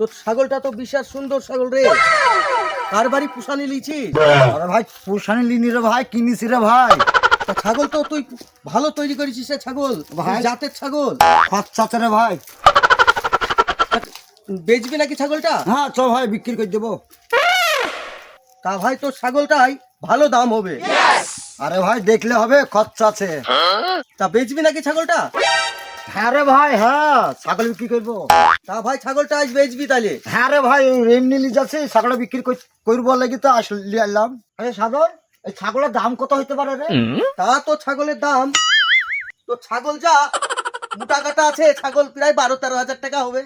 তোর ছাগলটা তো বিশাল সুন্দর ছাগল রে। কার বাড়ি পুষানি লিছি আরে ভাই পুষানি লিনি রে ভাই কিনিছি রে ভাই। তা ছাগল তো তুই ভালো তৈরি করেছিস রে ছাগল। ভাই। জাতের ছাগল। খরচা রে ভাই। বেচবি নাকি ছাগলটা? হ্যাঁ চ ভাই বিক্রি করে দেবো। তা ভাই তোর ছাগলটাই ভালো দাম হবে। আরে ভাই দেখলে হবে খরচা আছে। তা বেচবি নাকি ছাগলটা? হ্যাঁ রে ভাই হ্যাঁ। ছাগল বিক্রি করব। তা ভাই ছাগলটা আজ বেচবি তাহলে? হ্যাঁ রে ভাই এমনি লিজ আছে ছাগল বিক্রি করব লাগি তো আসলে এলাম। আরে সাধন এই ছাগলের দাম কত হইতে পারে রে? তা তো ছাগলের দাম। তো ছাগল যা মোটা কাটা আছে ছাগল প্রায় বারো তেরো হাজার টাকা হবে।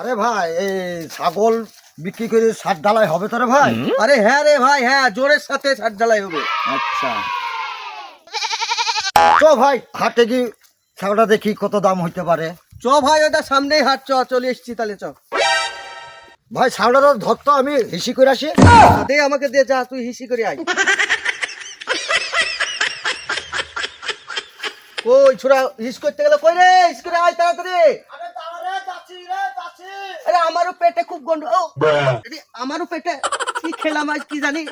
আরে ভাই এই ছাগল বিক্রি করে ষাট ডালাই হবে তো রে ভাই? আরে হ্যাঁ রে ভাই হ্যাঁ জোরের সাথে ষাট জ্বালাই হবে। আচ্ছা। চ ভাই হাটে কি ছাগলটা দেখি কত দাম হইতে পারে। চ ভাই ওটা সামনেই হাট চ চলে এসছি তাহলে চ। ভাই ছাগলটা ধরতো আমি হিসি করে আসি। দে আমাকে দে যা তুই হিসি করে আয়। কই ছোড়া হিস করতে গেলে কই রে? হিস করে আয় তাড়াতাড়ি। আরে আমারও পেটে খুব গন্ড ও আমারও পেটে কি খেলাম আজ কি জানি?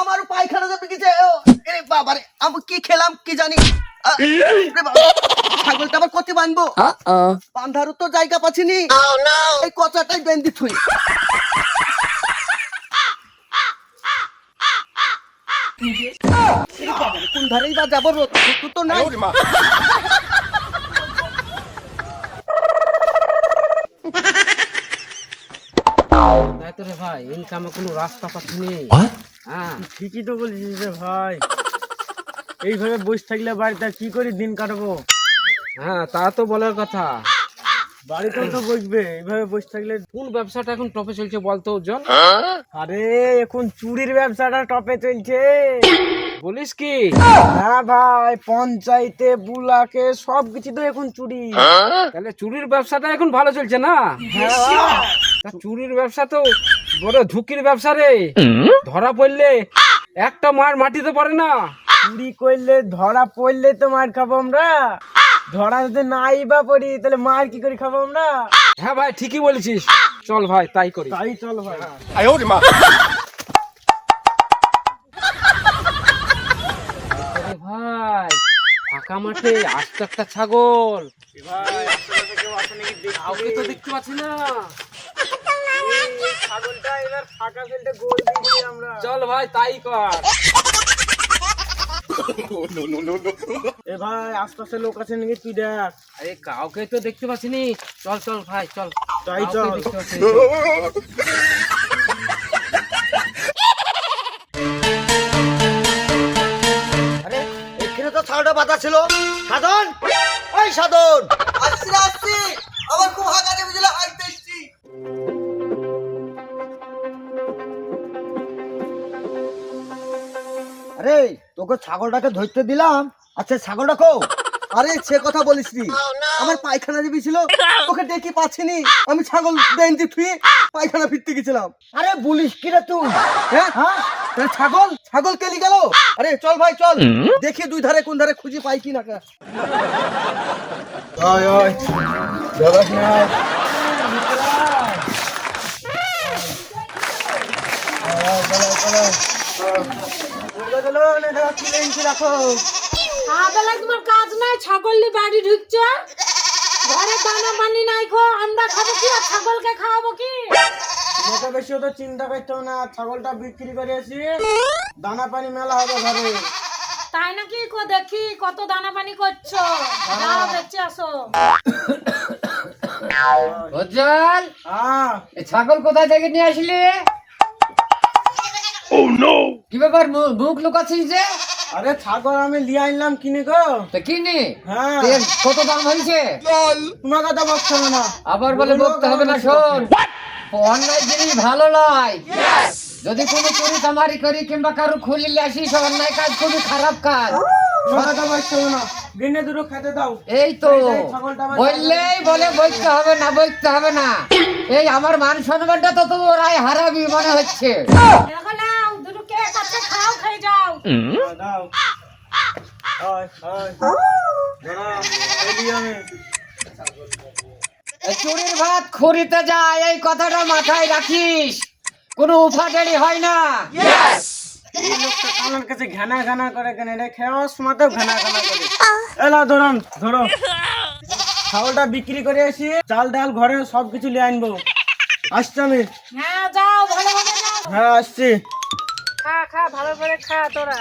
আমারও পায়খানা যাবে কি যে বাবারে আমি কি খেলাম কি জানি? ছাগলটা আবার কত বানবো? বান্ধারও তো জায়গা পাচ্ছিনি। এই কচাটাই বেন্দি থুই। এরে কোন ধারেই বা যাব রোদ? তো নাই। রে ভাই ইনকামে কোনো রাস্তা পাচ্ছি নি। হ্যাঁ ঠিকই তো বলছিস রে ভাই। এইভাবে বসে থাকলে বাড়িতে কি করে দিন কাটাবো? হ্যাঁ তা তো বলার কথা। বাড়িতেও তো বসবে এইভাবে বসে থাকলে কোন ব্যবসাটা এখন টপে চলছে বলতো উজ্জ্বল আরে এখন চুরির ব্যবসাটা টপে চলছে। বলিস কি? হ্যাঁ ভাই পঞ্চায়েতে বুলাকে সব কিছু তো এখন চুরি। তাহলে চুরির ব্যবসাটা এখন ভালো চলছে না? হ্যাঁ। তা চুরির ব্যবসা তো বড় ঝুঁকির ব্যবসা রে। ধরা পড়লে একটা মার মাটিতে পারে না। চুরি করলে ধরা পড়লে তো মার খাব আমরা। ধরা যদি নাই বা পড়ি তাহলে মার কি করে খাব আমরা? হ্যাঁ ভাই ঠিকই বলেছিস। চল ভাই তাই করি। তাই চল ভাই। আরে ভাই ফাঁকা মাঠে আস্ত একটা ছাগল। কাউকে তো দেখতে পাচ্ছি না। ছাগলটা এবার ফাঁকা ফেলতে গোল দিয়ে আমরা। চল ভাই তাই কর। এ ভাই আশপাশে লোক আছে নাকি তুই দেখ আরে কাউকে তো দেখতে পাচ্ছি নি চল চল ভাই চল। তাই চল। আরে এখানে তো ছাগলটা বাঁধা ছিল। সাধন! ওই সাধন! আসছি আসছি। আমার খুব আরে তোকে ছাগলটাকে ধরতে দিলাম আচ্ছা ছাগলটা কো। আরে সে কথা বলিস নি। আমার পায়খানা দিবি ছিল তোকে ডেকে পাচ্ছিনি। আমি ছাগল বেঞ্চি থুয়ে পায়খানা ফিরতে গেছিলাম। আরে বলিস কি রে তুই? হ্যাঁ? হ্যাঁ? ছাগল? ছাগল কেলি গেল আরে চল ভাই চল। দেখি দুই ধারে কোন ধারে খুঁজে পাই কি না কা। আবেলা তোমার কাজ নাই? ছাগল নিয়ে বাড়ি ঢুকছে? ঘরে দানা পানি নাই খো আমরা খাব কি আর ছাগলকে খাওয়াবো কি? লোকে বেশি তো চিন্তা করতে না ছাগলটা বিক্রি করে আসি দানা পানি মেলা হবে ঘরে। তাই নাকি কো দেখি কত দানা পানি করছ? যাও বেঁচে আসো। উজ্জ্বল হ্যাঁ। ছাগল কোথায় থেকে নিয়ে আসলি? কি ব্যাপার? মু- মুখ লুকাচ্ছিস যে? আরে ছাগল আমি লিয়ে আনলাম কিনে গো। তো কিনি? হ্যাঁ। কত দাম হয়েছে? তোমাকে তো বকতে হবে না। আবার বলে বলতে হবে না শোন। অন্যায় জিনিস ভালো নয়। যদি কোনো চুরি চামারি করি কিংবা কারও খুলিলে আসিস অন্যায় কাজ খুবই খারাপ কাজ। বকতে এই তো। বললেই বলে বইতে হবে না বইতে হবে না। এই আমার মান সম্মানটা তো তো ওরাই হারাবি মনে হচ্ছে। খাও খেয়ে যাও। হ্যাঁ, দাও। হয় হয়। চুরির ভাত খুরিতে যায় এই কথাটা মাথায় রাখিস। কোনো উফাটারি হয় না। এই লোকটা আমার কাছে ঘানা ঘানা করে কেন? এটা সময়তেও ঘানা ঘানা করে। এলা ধরুন ধরো। ছাগলটা বিক্রি করে আসি চাল ডাল ঘরে সব কিছু নিয়ে আনব। আসছি আমি। হ্যাঁ যাও ভালো ভালো হ্যাঁ আসছি। খা খা ভালো করে খা তোরা।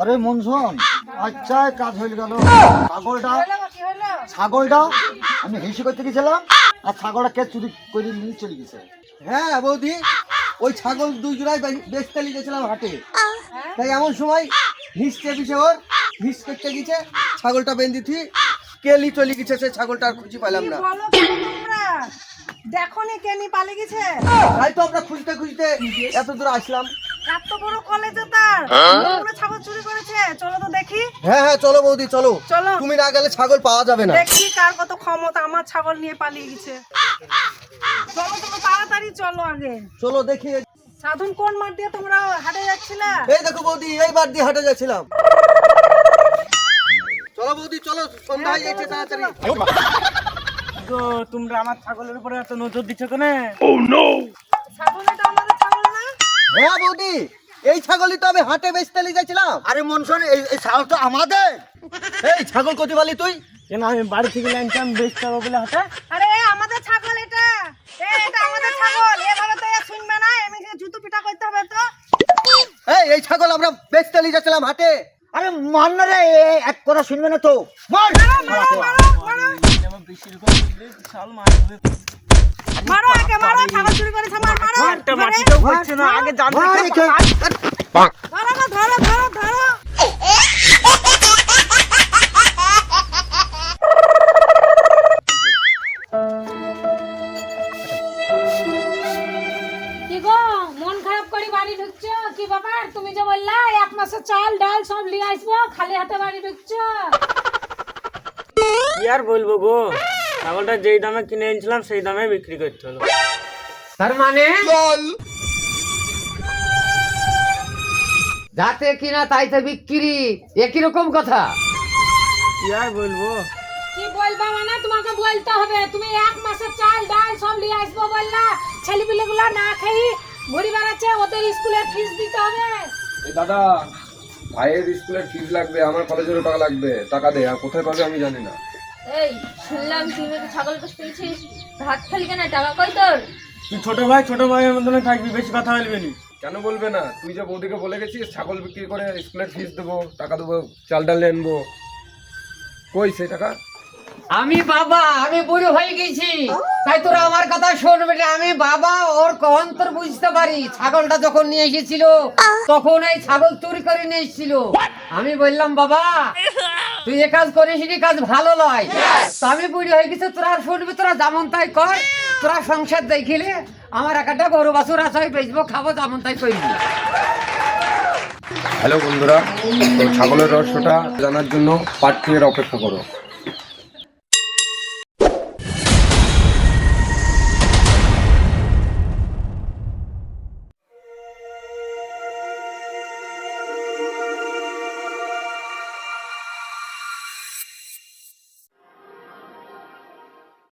আরে মনসন আচ্ছা কাজ হয়ে গেল। ছাগলটা ছাগলটা আমি হিসি করতে গেছিলাম আর ছাগলটা কে চুরি করে নিয়ে চলে গেছে। হ্যাঁ বৌদি ওই ছাগল দুই জোড়াই বেচতে নিয়ে গেছিলাম হাটে। তাই এমন সময় হিস চেপেছে ওর হিস করতে গেছে ছাগলটা বেঁধেছি কেলি চলে গেছে সে ছাগলটা আর খুঁজে পাইলাম না। বলো দেখো নি কেনি পালে গেছে? তাই তো আমরা খুঁজতে খুঁজতে এত দূর আসলাম। এত বড় কলেজে তার। পুরো ছাগল চুরি করেছে। চলো তো দেখি। হ্যাঁ হ্যাঁ চলো বৌদি চলো। চলো। তুমি না গেলে ছাগল পাওয়া যাবে না। দেখি কার কত ক্ষমতা আমার ছাগল নিয়ে পালিয়ে গেছে। চলো চলো তাড়াতাড়ি চলো আগে। চলো দেখি। সাধন কোন মাঠ দিয়ে তোমরা হাটে যাচ্ছিলে? এই দেখো বৌদি এইবার দিয়ে হাটে যাচ্ছিলাম। চলো বৌদি চলো সন্ধ্যা হয়ে যাচ্ছে তাড়াতাড়ি। তো তোমরা আমার ছাগলের উপরে এত নজর দিচ্ছ কেন? আমাদের ছাগল না। হ্যাঁ বৌদি এই ছাগলই তো আমি হাটে বেচতে নিয়ে যাচ্ছিলাম আরে মনসন এই এই ছাগল তো আমাদের। এই ছাগল কতি বলি তুই? কেন আমি বাড়ি থেকে লাইনটাম বেচতে হবে বলে হাতে? আরে আমাদের ছাগল এটা। এটা আমাদের ছাগল। এভাবে তো শুনবে না এমনি জুতো পিটা করতে হবে তো। এই এই ছাগল আমরা বেচতে নিয়ে যাচ্ছিলাম হাটে। আরে মান না রে এক কথা শুনবে না তো। মার মারো মারো। মারো আগে করে বাড়ি ঢুকছো? কি ব্যাপার? তুমি যে বললা, এক মাসের চাল, ডাল সব নিয়ে আসব, খালি হাতে বাড়ি ঢুকছো? কি আর বলব গো? ছাগলটা যেই দামে কিনে এনেছিলাম সেই দামে বিক্রি করতে হলো। তার মানে? যাতে কিনা তাইতে বিক্রি। একই রকম কথা? কি আর বলব? কি বলবা মানে? তোমাকে বলতে হবে। তুমি এক মাসের চাল ডাল সব নিয়ে আসব বললা। ছেলে পিলেগুলো না খাই ঘুরি বেড়াচ্ছে ওদের স্কুলের ফিস দিতে হবে। এই দাদা ভাইয়ের স্কুলের ফিস লাগবে আমার কলেজেরও টাকা লাগবে। টাকা দে আর কোথায় পাবে আমি জানি না। এই শুনলাম তুই নাকি ছাগল পোষ পেয়েছিস ভাত খালি কেন? টাকা কই তোর? তুই ছোট ভাই ছোট ভাইয়ের মতন থাকবি বেশি কথা বলবি নি। কেন বলবে না? তুই যে বৌদিকে বলে গেছিস ছাগল বিক্রি করে স্কুলের ফিস দেবো টাকা দেবো চাল ডাল আনব। কই সেই টাকা? আমি বাবা আমি বুড়ো হয়ে গেছি। তাই তোরা আমার কথা শুনবে না। আমি বাবা ওর অন্তর বুঝতে পারি? ছাগলটা যখন নিয়ে এসেছিল তখন এই ছাগল চুরি করে নিয়ে এসেছিল। আমি বললাম বাবা তুই এ কাজ করিস কাজ ভালো নয়। তো আমি বুড়ি হয়ে গেছি তোরা আর শুনবি তোরা যেমন তাই কর। তোরা সংসার দেখিলে আমার একটা গরু বাছুর আছে বেচবো খাব যেমন তাই করবি হ্যালো বন্ধুরা তো ছাগলের রহস্যটা জানার জন্য পার্ট টু এর অপেক্ষা করো।